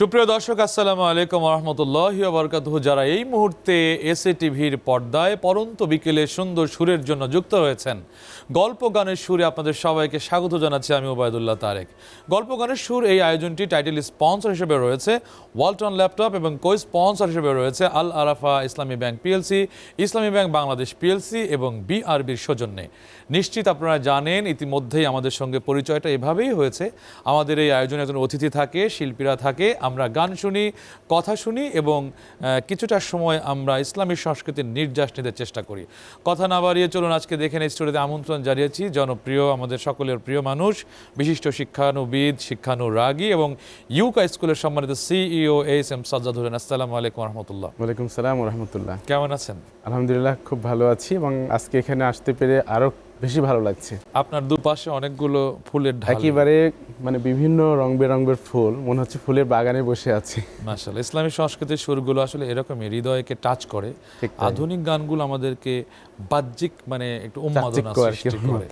সুপ্রিয় দর্শক, আসসালামু আলাইকুম রহমতুল্লাহ বরকাতহ যারা এই মুহূর্তে এসএ টিভির পর্দায় পরন্ত বিকেলে সুন্দর সুরের জন্য যুক্ত হয়েছেন গল্প গানের সুরে আপনাদের সবাইকে স্বাগত জানাচ্ছি আমি ওবায়দুল্লাহ তারেক। গল্প গানের সুর এই আয়োজনটি টাইটেল স্পন্সর হিসেবে রয়েছে, ওয়ালটন ল্যাপটপ এবং কো স্পন্সর হিসেবে রয়েছে Al Arafah Islami Bank PLC, Islami Bank Bangladesh PLC এবং বিআরবির সৌজন্যে। নিশ্চিত আপনারা জানেন, ইতিমধ্যেই আমাদের সঙ্গে পরিচয়টা এভাবেই হয়েছে। আমাদের এই আয়োজনে একজন অতিথি থাকে, শিল্পীরা থাকে আমরা গান শুনি কথা শুনি এবং কিছুটা সময় আমরা ইসলামী সংস্কৃতির নির্যাস নিতে চেষ্টা করি। কথা না বাড়িয়ে চলুন আজকে দেখেন এই স্টোরিতে আমন্ত্রণ জানিয়েছি জনপ্রিয় আমাদের সকলের প্রিয় মানুষ বিশিষ্ট শিক্ষানুবিদ শিক্ষানুরাগী এবং ইউকা স্কুলের সম্মানিত CEO H M Sajjad Hossain আসসালামু আলাইকুম রহমতুল্লাহ ওয়ালাইকুম সালাম রহমতুল্লাহ কেমন আছেন? আলহামদুলিল্লাহ খুব ভালো আছি এবং আজকে এখানে আসতে পেরে আরও বেশি ভালো লাগছে। আপনার দুপাশে অনেকগুলো ফুলের একেবারে মানে বিভিন্ন রং বেরঙের ফুল মনে হচ্ছে ফুলের বাগানে বসে আছি। মাশাআল্লাহ ইসলামী সংস্কৃতির সুরগুলো আসলে এরকমই হৃদয়কে টাচ করে। আধুনিক গানগুলো আমাদেরকে বাহ্যিক মানে একটু উন্মাদনা সৃষ্টি করে।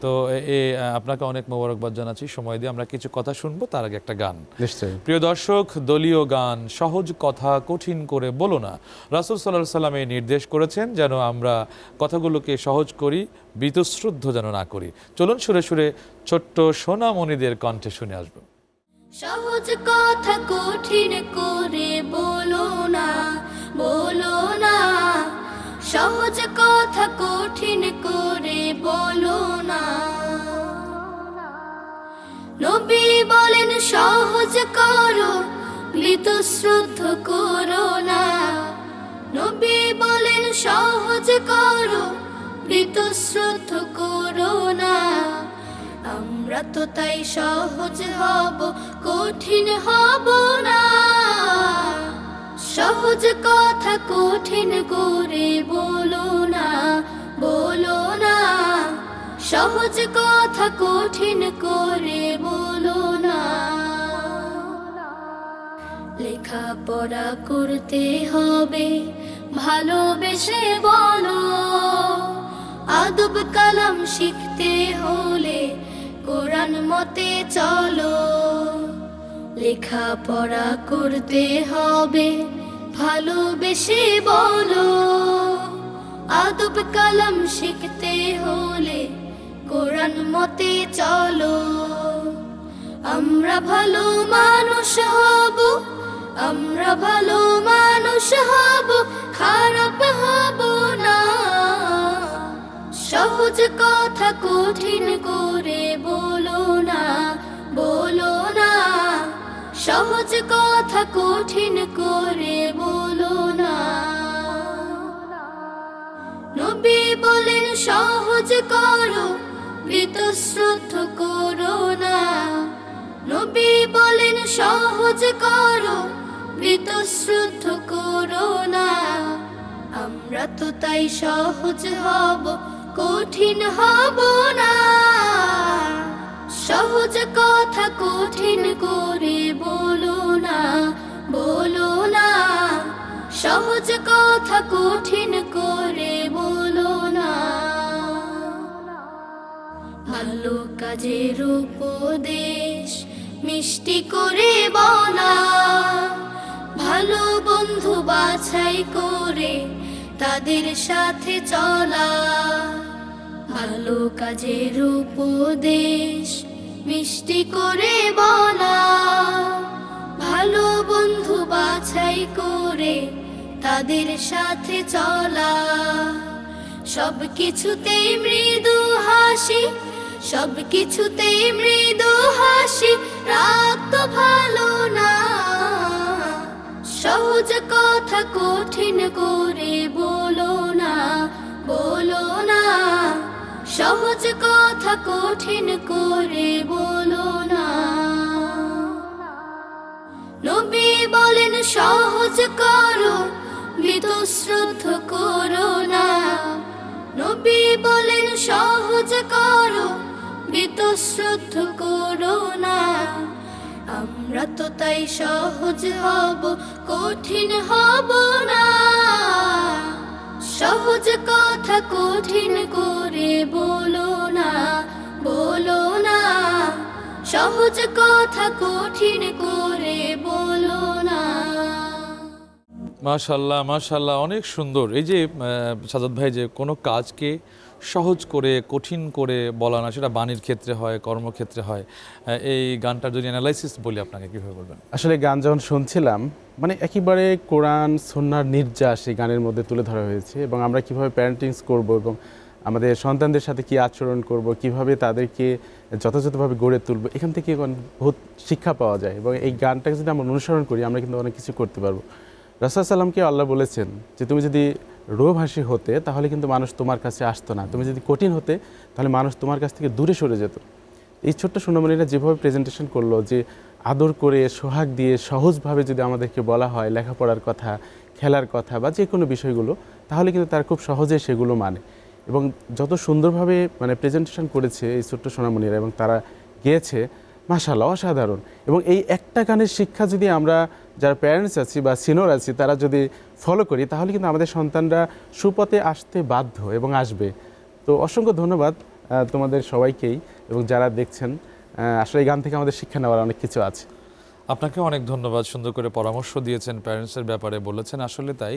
তো এ- আপনাকে অনেক মোবারকবাদ জানাচ্ছি। সময় দিয়ে আমরা কিছু কথা শুনব তার আগে একটা গান। নিশ্চয়ই। প্রিয় দর্শক দলীয় গান সহজ কথা কঠিন করে বলো না। রাসুল সাল্লাহ সাল্লাম এই নির্দেশ করেছেন যেন আমরা কথাগুলোকে সহজ করি বীতশ্রদ্ধ যেন না করি। চলুন সুরে সুরে ছোট্ট সোনামণিদের কণ্ঠে শুনে আসব। সহজ কথা কঠিন করে বলো না বলো না। সহজ কথা কঠিন করে বলো না। নবী বলেন, সহজ করো মৃতশ্রদ্ধ করো না। নবী বলেন, সহজ করো মৃতশ্রদ্ধ করো না। আমরা তো তাই সহজ হব, কঠিন হব না। সহজ কথা কঠিন করে বলো না বলো না। সহজ কথা কঠিন করে বলো না। লেখাপড়া করতে হবে, ভালোবেসে বলো। আদব কালাম শিখতে হলে কোরআন মতে চলো। লেখাপড়া করতে হবে, ভালোবেসে বলো। আদব কালাম শিখতে হলে কোরআন মতে চলো। আমরা ভালো মানুষ হব, আমরা ভালো মানুষ হব, খারাপ হব সহজ কথা কঠিন করে বলো না বলো না। সহজ কথা কঠিন করে বলো না। নবী বলেন, সহজ করো, বীতশ্রদ্ধ করো না। নবী বলেন, সহজ করো, বীতশ্রদ্ধ করো না। আমরা তো তাই সহজ হব কঠিন হব না। সহজ কথা কঠিন করে বলো না বলো না। সহজ কথা কঠিন করে বলো না। ভালো কাজের উপদেশ মিষ্টি করে বলা। ভালো বন্ধু বাছাই করে তাদের সাথে চলা। ভালো কাজের উপদেশ, মিষ্টি করে বলা। ভালো বন্ধু বাছাই করে তাদের সাথে চলা। সব কিছুতেই মৃদু হাসি সব কিছুতেই মৃদু হাসি রাগ তো ভালো না। সহজ কথা কঠিন করে বলো না, বলো সহজ কথা কঠিন করে বলো না। নবী বলেন, সহজ করো মৃতশ্রদ্ধ করো না। নবী বলেন, সহজ করো মৃতশ্রদ্ধ করো না। আমরা তো তাই সহজ হব, কঠিন হব না। সহজ কথা কঠিন করে বলো না বলো না। সহজ কথা কঠিন করে বলো না। মাশাল্লাহ মাশাল্লাহ, অনেক সুন্দর। এই যে সাজাদ ভাই, যে কোনো কাজকে সহজ করে, কঠিন করে বলা না, সেটা বাণীর ক্ষেত্রে হয়, কর্মক্ষেত্রে হয়। এই গানটার যদি অ্যানালাইসিস বলি আপনাকে, কীভাবে বলবেন? আসলে গান যখন শুনছিলাম মানে একেবারে কোরআন সন্ন্যার নির্যাস এই গানের মধ্যে তুলে ধরা হয়েছে এবং আমরা কীভাবে প্যারেন্টিংস করব এবং আমাদের সন্তানদের সাথে কি আচরণ করব, কীভাবে তাদেরকে যথাযথভাবে গড়ে তুলব, এখান থেকে বহুত শিক্ষা পাওয়া যায় এবং এই গানটাকে যদি আমরা অনুসরণ করি, আমরা কিন্তু অনেক কিছু করতে পারব। রাসা সাল্লামকে আল্লাহ বলেছেন যে তুমি যদি রোভাসী হতে, তাহলে কিন্তু মানুষ তোমার কাছে আসতো না। তুমি যদি কঠিন হতে, তাহলে মানুষ তোমার কাছ থেকে দূরে সরে যেত। এই ছোট্ট সোনামণিরা যেভাবে প্রেজেন্টেশন করল যে আদর করে, সোহাগ দিয়ে সহজভাবে যদি আমাদেরকে বলা হয় লেখাপড়ার কথা, খেলার কথা বা যে কোনো বিষয়গুলো, তাহলে কিন্তু তারা খুব সহজে সেগুলো মানে। এবং যত সুন্দরভাবে মানে প্রেজেন্টেশন করেছে এই ছোট্ট সোনামণিরা এবং তারা গেয়েছে মাশাল্লাহ অসাধারণ। এবং এই একটা গানের শিক্ষা যদি আমরা যারা প্যারেন্টস আছি বা সিনিয়র আছি তারা যদি ফলো করি তাহলে কিন্তু আমাদের সন্তানরা সুপথে আসতে বাধ্য এবং আসবে। তো অসংখ্য ধন্যবাদ তোমাদের সবাইকেই এবং যারা দেখছেন আসলে এই গান থেকে আমাদের শিক্ষা নেওয়ার অনেক কিছু আছে। আপনাকে অনেক ধন্যবাদ সুন্দর করে পরামর্শ দিয়েছেন প্যারেন্টসের ব্যাপারে বলেছেন। আসলে তাই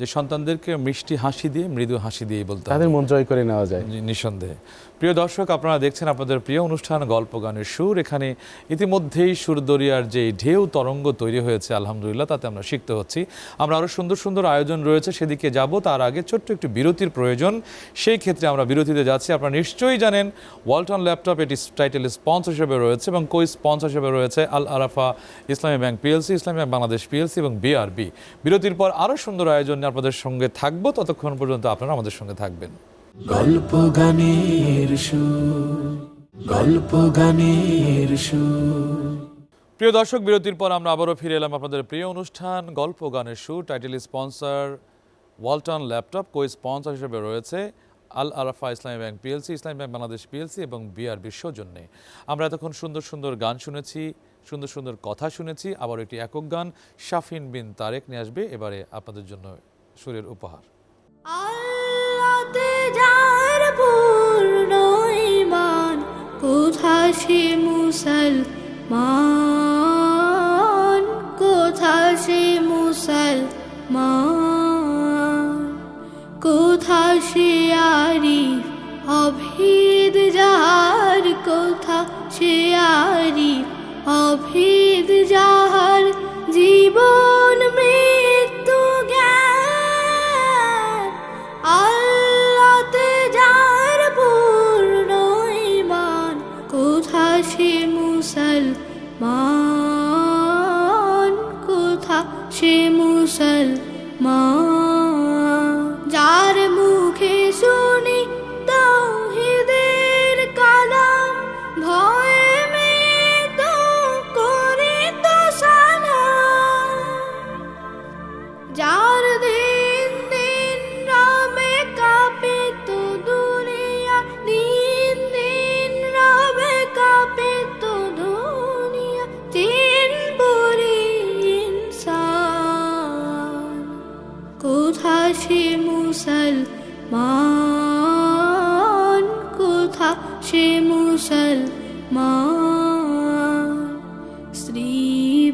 যে সন্তানদেরকে মিষ্টি হাসি দিয়ে মৃদু হাসি দিয়ে বলতে তাদের মন জয় করে নেওয়া যায়। নিঃসন্দেহে। প্রিয় দর্শক, আপনারা দেখছেন আপনাদের প্রিয় অনুষ্ঠান, গল্প গানের সুর। এখানে ইতিমধ্যেই সুরদরিয়ার যে ঢেউ, তরঙ্গ তৈরি হয়েছে, আলহামদুলিল্লাহ, তাতে আমরা শিখতে হচ্ছি। আমরা আরও সুন্দর সুন্দর আয়োজন রয়েছে, সেদিকে যাব। তার আগে ছোট্ট একটু বিরতির প্রয়োজন। সেই ক্ষেত্রে আমরা বিরতিতে যাচ্ছি। আপনারা নিশ্চয়ই জানেন, ওয়ালটন ল্যাপটপ এটি টাইটেল স্পন্সর হিসেবে রয়েছে এবং কই স্পন্সর হিসেবে রয়েছে Al Arafah, Islami Bank PLC, Islami Bank Bangladesh PLC এবং বিআরবি। বিরতির পর আরও সুন্দর আয়োজন নিয়ে আপনাদের সঙ্গে থাকব। ততক্ষণ পর্যন্ত আপনারা আমাদের সঙ্গে থাকবেন। গল্প গানের সুর, গল্প গানের প্রিয় দর্শক, বিরতির পর আমরা আবারও ফিরে এলাম আপনাদের প্রিয় অনুষ্ঠান, গল্প গানের সুর। Title sponsor Walton laptop co sponsor হিসেবে রয়েছে Al Arafah Islami Bank PLC Islami Bank Bangladesh PLC এবং বিআরবির সৌজন্যে। আমরা এতক্ষণ সুন্দর সুন্দর গান শুনেছি, সুন্দর সুন্দর কথা শুনেছি আবার একটি একক গান, শাফিন বিন তারেক নিয়ে আসবে এবারে আপনাদের জন্য সুরের উপহার। যার পূর্ণ ইমান কোথা সে মুসলমান? কোথা সে মুসলমান? সে মুসলমান।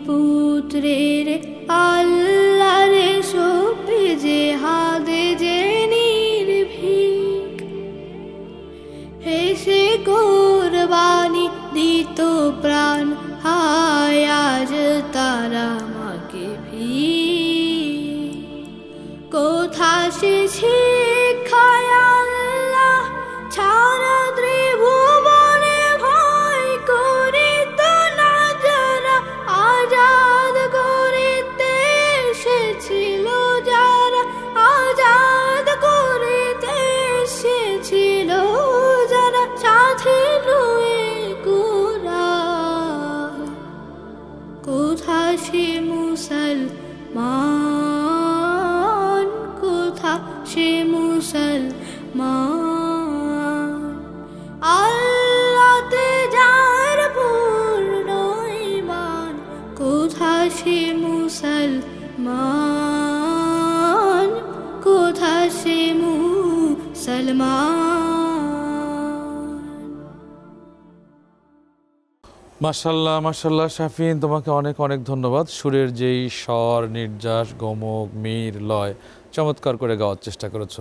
পুত্রের আল্লাহরে কোথা সে মুসলমান? কোথা সে মুসলমান? মুসলমান মাশাল্লাহ মাশাল্লাহ শাফিন তোমাকে অনেক অনেক ধন্যবাদ। সুরের যেই স্বর নির্যাস গমক মীর লয় চমৎকার করে গাওয়ার চেষ্টা করেছ।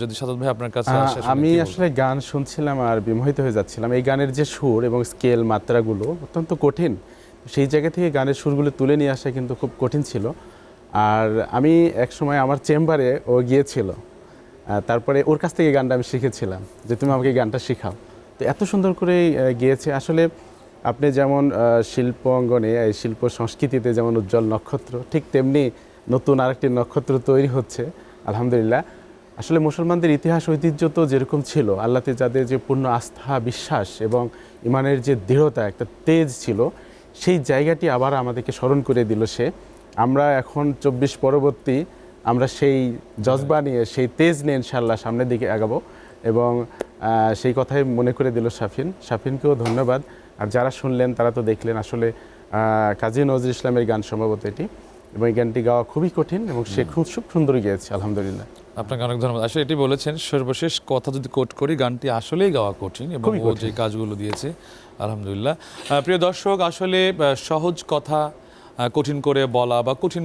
যদি সাদত ভাই আপনার কাছে আসে আমি আসলে গান শুনছিলাম আর বিমোহিত হয়ে যাচ্ছিলাম। এই গানের যে সুর এবং স্কেল মাত্রাগুলো অত্যন্ত কঠিন। সেই জায়গা থেকে গানের সুরগুলো তুলে নিয়ে আসা কিন্তু খুব কঠিন ছিল। আর আমি এক সময় আমার চেম্বারে ও গিয়েছিল। তারপরে ওর কাছ থেকে গানটা আমি শিখেছিলাম যে তুমি আমাকে গানটা শেখাও। তো এত সুন্দর করে গিয়েছে। আসলে আপনি যেমন শিল্প অঙ্গনে, এই শিল্প সংস্কৃতিতে যেমন উজ্জ্বল নক্ষত্র, ঠিক তেমনি নতুন আরেকটি নক্ষত্র তৈরি হচ্ছে, আলহামদুলিল্লাহ। আসলে মুসলমানদের ইতিহাস, ঐতিহ্য তো যেরকম ছিল আল্লাহতে যাদের যে পূর্ণ আস্থা, বিশ্বাস এবং ইমানের যে দৃঢ়তা, একটা তেজ ছিল, সেই জায়গাটি আবার আমাদেরকে স্মরণ করে দিল সে। আমরা এখন চব্বিশ পরবর্তী, আমরা সেই জজবা নিয়ে, সেই তেজ নিয়ে ইনশাল্লাহ সামনের দিকে আগাবো এবং সেই কথাই মনে করে দিল শাফিন। শাফিনকেও ধন্যবাদ। আর যারা শুনলেন তারা তো দেখলেন আসলে কাজী নজরুল ইসলামের গান সম্ভবত এটি। এবং এই গানটি গাওয়া খুবই কঠিন এবং সে খুব খুব সুন্দর গিয়েছে আলহামদুলিল্লাহ। আপনাকে অনেক ধন্যবাদ। আসলে এটি বলেছেন সর্বশেষ কথা যদি কোট করি গানটি আসলেই গাওয়া কঠিন এবং। যে কাজগুলো দিয়েছে আলহামদুলিল্লাহ। প্রিয় দর্শক আসলে সহজ কথা কঠিন করে বলা বা কঠিন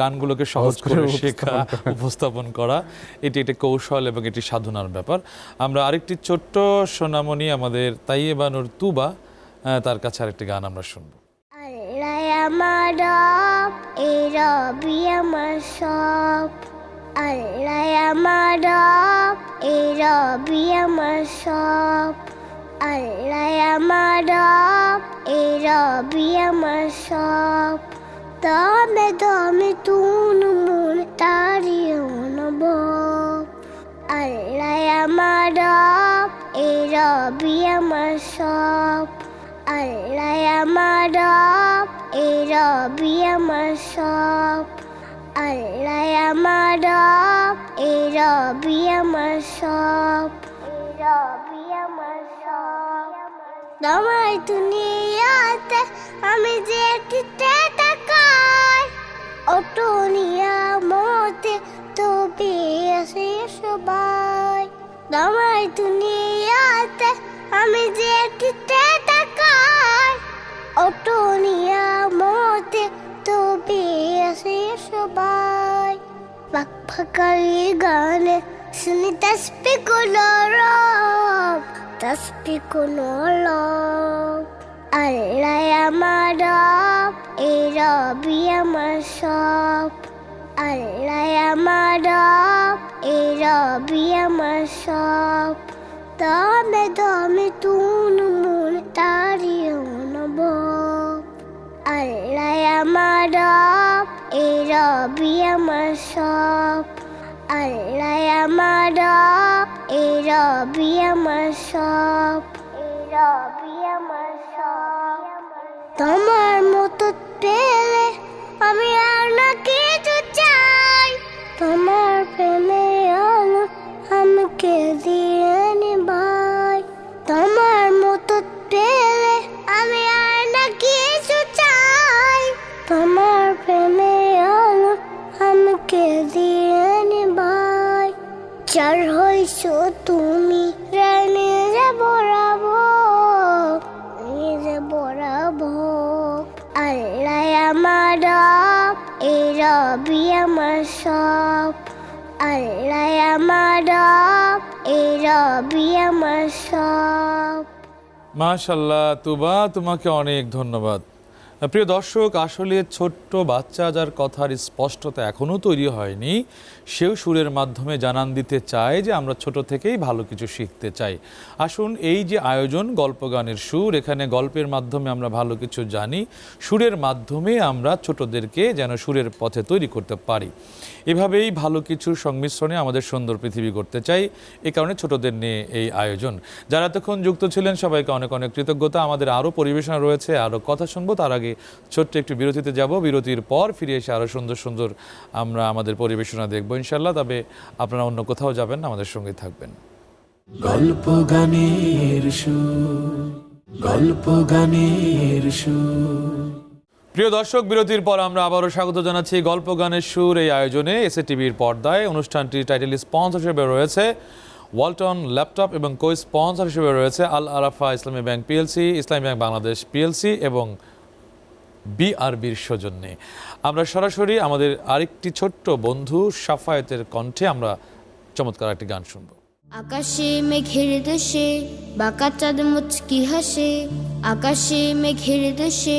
গানগুলোকে সহজ করে শেখা উপস্থাপন করা এটি একটি কৌশল এবং এটি সাধনার ব্যাপার। আমরা আরেকটি ছোট্ট সোনামণি আমাদের তাইয়েবানুর তুবা আহ, তার কাছে আরেকটি গান আমরা শুনব। আল্লাহ আমার রব আমার সব। আল্লাহ আমার রব এই রবি আমার সব। আল্লাহ আমার রব এই রবি আমার সব। দমে দমে তুন মন তারি অনুভব। আল্লাহ আমার রব এই রবি আমার সব। আল্লাহ আমার রব এই রবি আমার সব। আল্লাহ আমার রব এই রবি আমার সব। রবি তোমার দুনিয়াতে আমি যে তাকাই অটো নিয়ামতে তবে আসে সবাই তোমার দুনিয়াতে আমি যে তাকাই অটো নিয়ামতে তবে আসে সবাই পাক ফাঁকালি গানে শুনি কোনো রব তসবি কোনো রব? আল্লাহ আমার রব, এই রবি আমার সব। আল্লাহ আমার রব, এই রবি আমার সব। দমে দমে তুন মন তারি অনুভব। আল্লাহ আমার রব, এই রবি সব। আল্লাহ আমার রবি আমার সব, রবি আমার সব। তোমার মতো পেলে আমি আর না কিছু চাই। তোমার প্রেমে আলো আমাকে দিয়ে চার হইছ তুমি যে বরাবো নিজে বরাবো। আল্লাহ আমার এই রবি আমার সব। আল্লাহ আমার এই রবি আমার সব। মাশাল্লাহ, তুবা, তোমাকে অনেক ধন্যবাদ। প্রিয় দর্শক, আসলে ছোট্ট বাচ্চা যার কথার স্পষ্টতা এখনও তৈরি হয়নি, সেও সুরের মাধ্যমে জানান দিতে চায় যে আমরা ছোট থেকেই ভালো কিছু শিখতে চাই। আসুন এই যে আয়োজন গল্প গানের সুর, এখানে গল্পের মাধ্যমে আমরা ভালো কিছু জানি, সুরের মাধ্যমে আমরা ছোটদেরকে যেন সুরের পথে তৈরি করতে পারি। এভাবেই ভালো কিছুর সংমিশ্রণে আমাদের সুন্দর পৃথিবী করতে চাই, এ কারণে ছোটদের নিয়ে এই আয়োজন। যারা এতক্ষণ যুক্ত ছিলেন, সবাইকে অনেক অনেক কৃতজ্ঞতা। আমাদের আরও পরিবেশনা রয়েছে, আরও কথা শুনব। তার আগে ছোট্ট একটু বিরতিতে যাব। বিরতির পর ফিরে এসে আরও সুন্দর সুন্দর আমরা আমাদের পরিবেশনা দেখব ইনশাল্লাহ তবে আপনারা অন্য কোথাও যাবেন আমাদের সঙ্গে থাকবেন। গল্প গানের সুর, গল্প গানের সুর। প্রিয় দর্শক, বিরতির পর আমরা আবারও স্বাগত জানাচ্ছি গল্প গানের সুর এই আয়োজনে। এসএ টিভির পর্দায় অনুষ্ঠানটি টাইটেল স্পন্সরশিপে রয়েছে। ওয়ালটন ল্যাপটপ এবং কো স্পন্সর হিসেবে রয়েছে Al Arafah Islami Bank PLC Islami Bank Bangladesh PLC এবং বিআরবির সৌজন্যে। আমরা সরাসরি আমাদের আরেকটি ছোট্ট বন্ধু সাফায়েতের কণ্ঠে আমরা চমৎকার একটি গান শুনব। আকাশে মেঘের দেশে, বাঁকা চাঁদ মুচকি হাসে। আকাশে মেঘের দেশে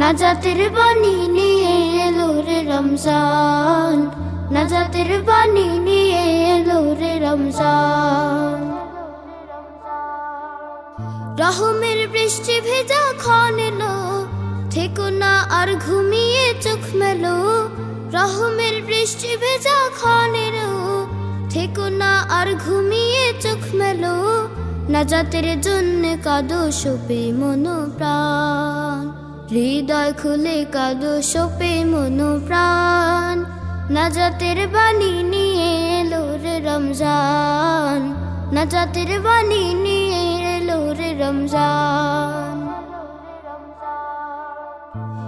না জাতের বাণী নিয়ে এলো রে রমজান। না জাতের বাণী নিয়ে এলো রে রমজান। রহমের বৃষ্টি ভেজা ক্ষণ এলো, থেকো না আর ঘুমিয়ে চোখ মেলো। রহমের বৃষ্টি ভেজা ক্ষণ এলো, থেকো না আর ঘুমিয়ে চোখ মেলো। না জাতের জন্য কাদো সোপে মনো প্রাণ হৃদয় খুলে কাদো সোপে মনো প্রাণ। না জাতের বাণী নিয়ে এলো রে রমজান। না জাতের বাণী নিয়ে এলো রে রমজান।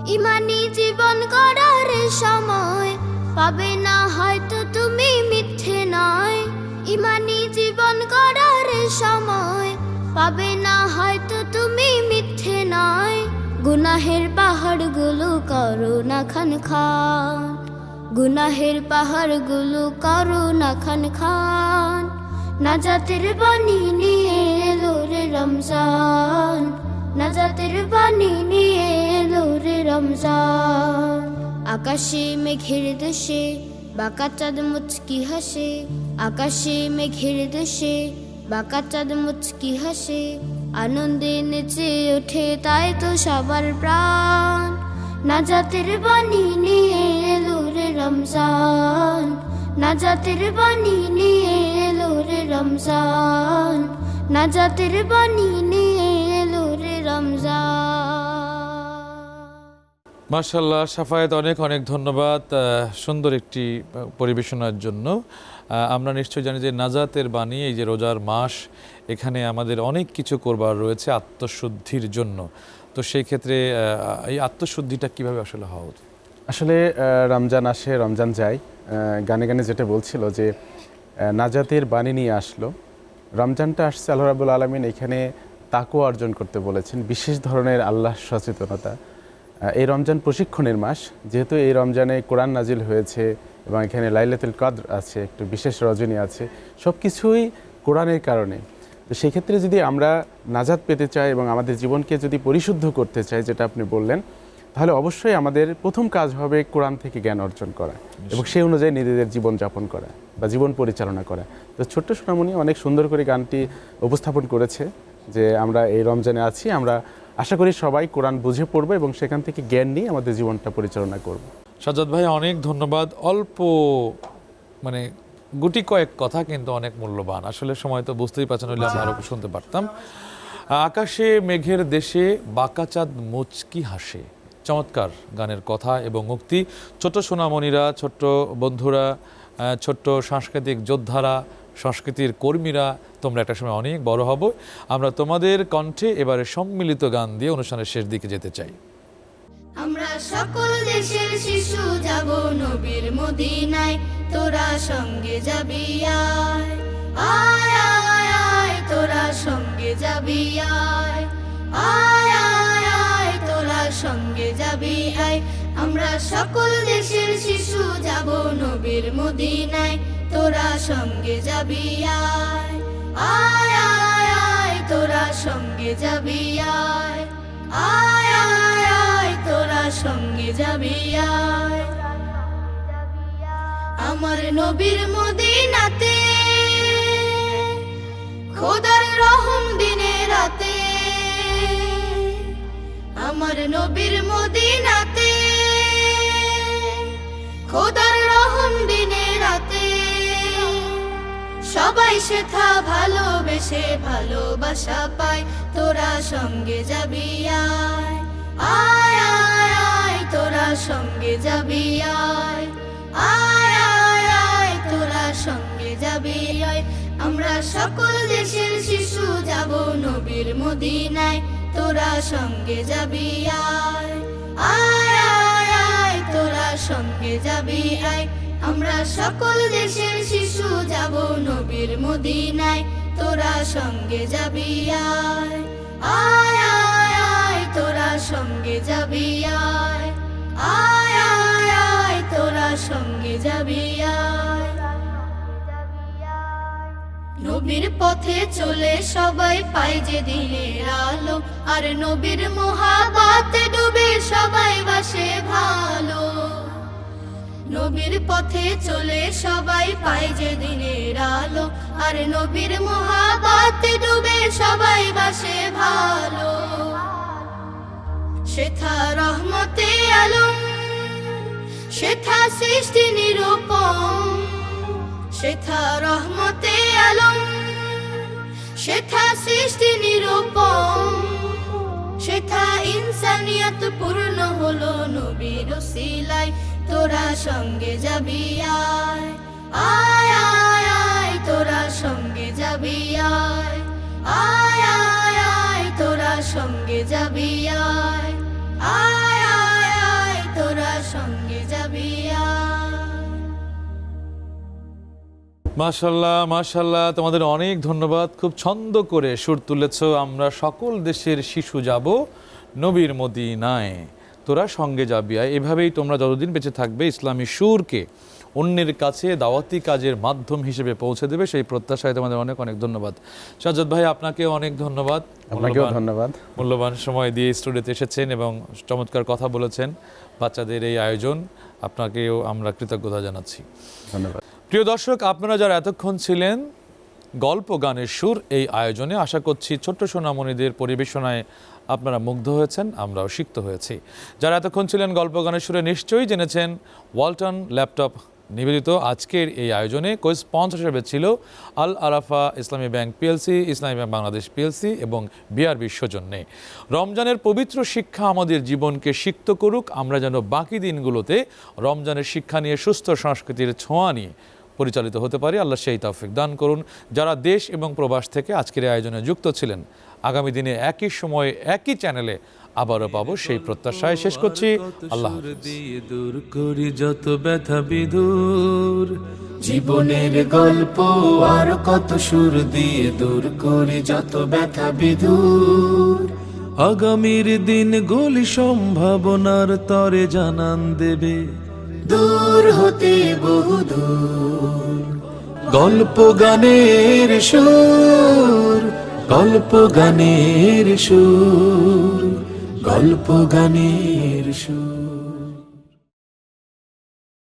ইমানি জীবন করার সময় পাবে না হয়তো তুমি মিথ্যে নয়। ইমানি জীবন করার সময় পাবে গুনাহের পাহাড়গুলো করো না খান খান গুনাহের পাহাড়গুলো করো না খান খান না জাতের বাণী নিয়ে এলো রে রমজান। না জাতের বাণী নিয়ে এলো রে রমজান। আকাশে মেঘের দেশে বাঁকা চাঁদ মুচকি হাসে। আকাশে মেঘের দেশে বাঁকা চাঁদ মুচকি হাসে। আনন্দে নেচে ওঠে তাই তো সবার প্রাণ। না জাতের বাণী নিয়ে এলো রমজান। না জাতের বাণী নিয়ে এলো রমজান। না জাতের বাণী নিয়ে এলো রে রমজান। মার্শাল্লাহ সাফায়েত অনেক অনেক ধন্যবাদ সুন্দর একটি পরিবেশনার জন্য। আমরা নিশ্চয়ই জানি যে নাজাতের বাণী, এই যে রোজার মাস, এখানে আমাদের অনেক কিছু করবার রয়েছে আত্মশুদ্ধির জন্য। তো সেই ক্ষেত্রে এই আত্মশুদ্ধিটা কীভাবে আসলে হওয়া উচিত? আসলে রমজান আসে, রমজান যায়। গানে গানে যেটা বলছিল যে নাজাতের বাণী নিয়ে আসলো। রমজানটা আসছে আল্লাহ রাবুল আলমিন এখানে তাকও অর্জন করতে বলেছেন। বিশেষ ধরনের আল্লাহ সচেতনতা। এই রমজান প্রশিক্ষণের মাস যেহেতু এই রমজানে কোরআন নাজিল হয়েছে এবং এখানে লাইলাতুল কদ্র আছে একটু বিশেষ রজনী আছে সব কিছুই কোরআনের কারণে। তো সেক্ষেত্রে যদি আমরা নাজাদ পেতে চাই এবং আমাদের জীবনকে যদি পরিশুদ্ধ করতে চাই যেটা আপনি বললেন তাহলে অবশ্যই আমাদের প্রথম কাজ হবে কোরআন থেকে জ্ঞান অর্জন করা এবং সেই অনুযায়ী নিজেদের জীবন যাপন করা বা জীবন পরিচালনা করা। তো ছোট্ট সোনামণি অনেক সুন্দর করে গানটি উপস্থাপন করেছে যে আমরা এই রমজানে আছি আমরা আশা করি সবাই কোরআন বুঝে পড়ব এবং সেখান থেকে জ্ঞান নিয়ে আমাদের জীবনটা পরিচালনা করব। সাজ্জাদ ভাই অনেক ধন্যবাদ। অল্প মানে গুটি কয়েক কথা কিন্তু অনেক মূল্যবান। আসলে সময় তো বুঝতেই পারছেন হলে আমরা আরও শুনতে পারতাম। আকাশে মেঘের দেশে বাঁকাচাঁদ মুচকি হাসে। চমৎকার গানের কথা এবং মুক্তি ছোট্ট সোনামণিরা ছোট্ট বন্ধুরা ছোট্ট সাংস্কৃতিক যোদ্ধারা সংস্কৃতির কর্মীরা তোমরা একটা সময় অনেক বড় হব। আমরা তোমাদের কণ্ঠে এবারে সম্মিলিত গান দিয়ে অনুষ্ঠানের শেষ দিকে যেতে চাই। আমরা সকল দেশের শিশু যাব নবীর মদিনায়, তোরা সঙ্গে যাবি আয়। আয় আয় তোরা সঙ্গে যাবি আয়। আয় আয় আয়, তোরা সঙ্গে যাবি আয়। আমরা সকল দেশের শিশু যাব নবীর মদিনায় তোরা সঙ্গে যাবি আয়। আয় আয় তোরা সঙ্গে যাবি আয়। আয় আয় তোরা সঙ্গে যাবি আয়। আমার নবীর মদিনাতে খোদার রহম দিনে শেখা, ভালোবেসে ভালোবাসা পায় তোরা সঙ্গে যাবি, আয় আয় আয় আয়, তোরা সঙ্গে যাবি, আয় আয় আয় আয়, তোরা সঙ্গে যাবি, আয়। আমরা সকল দেশের শিশু, যাব নবীর মদিনায়। তোরা সঙ্গে যাবি, আয় আয় আয় আয়, তোরা সঙ্গে যাবি, আয়। আমরা সকল দেশের শিশু যাব নবীর মদিনায়। তোরা সঙ্গে যাবি, আয় আয় আয় তোরা সঙ্গে যাবি, আয় আয় আয় তোরা সঙ্গে যাবি নবীর পথে চলে সবাই পায় যে দিনের আলো, আর নবীর মহাবাতে ডুবে সবাই বাসে ভালো। নবীর পথে চলে সবাই পায় যে দিনের আলো। আর নবীর মহাবাতে ডুবে সবাই বাসে ভালো। শেথা রহমতে আলম, শেথা সৃষ্টি নিরূপম। শেথা রহমতে আলম, শেথা সৃষ্টি নিরূপম। শেথা ইনসানিয়ত পূর্ণ হলো নবীর সিলাই তোরা সঙ্গে যাবি, আয়। আয় আয় তোরা সঙ্গে যাবি, আয়। আয় আয় তোরা সঙ্গে যাবি, আয়। সঙ্গে যাবি মাশাল্লাহ মাশাল্লাহ, তোমাদের অনেক ধন্যবাদ। খুব ছন্দ করে সুর তুলেছ। আমরা সকল দেশের শিশু যাব নবীর মদিনায়। তোরা সঙ্গে যাবি। এভাবেই তোমরা যতদিন বেঁচে থাকবে ইসলামী সুরকে অন্যের কাছে দাওয়াতি কাজের মাধ্যম হিসেবে পৌঁছে দেবে সেই প্রত্যাশায় তোমাদের অনেক অনেক ধন্যবাদ। সাজ্জাদ ভাই আপনাকে অনেক ধন্যবাদ। আপনাকেও ধন্যবাদ। মূল্যবান সময় দিয়ে স্টুডিওতে এসেছেন এবং চমৎকার কথা বলেছেন বাচ্চাদের এই আয়োজন। আপনাকেও আমরা কৃতজ্ঞতা জানাচ্ছি। ধন্যবাদ। প্রিয় দর্শক আপনারা যারা এতক্ষণ ছিলেন গল্প গানের সুর এই আয়োজনে আশা করছি ছোট্ট সোনামণিদের পরিবেশনায় আপনারা মুগ্ধ হয়েছেন, আমরাও সিক্ত হয়েছি। যারা এতক্ষণ ছিলেন গল্প গানের সুরে নিশ্চয়ই জেনেছেন ওয়ালটন ল্যাপটপ নিবেদিত আজকের এই আয়োজনে কো স্পন্সর হিসেবে ছিল Al Arafah Islami Bank PLC, Islami Bank Bangladesh PLC এবং বিআরবি সৌজন্যে। রমজানের পবিত্র শিক্ষা আমাদের জীবনকে সিক্ত করুক, আমরা যেন বাকি দিনগুলোতে রমজানের শিক্ষা নিয়ে সুস্থ সংস্কৃতির ছোঁয়া নিয়ে পরিচালিত হতে পারি। আল্লাহ সেই তৌফিক দান করুন। যারা দেশ এবং প্রবাস থেকে আজকের আয়োজনে যুক্ত ছিলেন আগামী দিনে একই সময়ে একই চ্যানেলে আবারও পাবো সেই প্রত্যাশায় শেষ করছি। আল্লাহ দূর করি যত ব্যথা বিদূর জীবনের গল্প আর কত সুর দিয়ে দূর করি যত ব্যথা বিদূর আগামীর দিন গুলি সম্ভাবনার তরে জানান দেবে। দূর হতে বহু দূর। গল্প গানের সুর গল্প গানের সুর গল্প গানের সুর।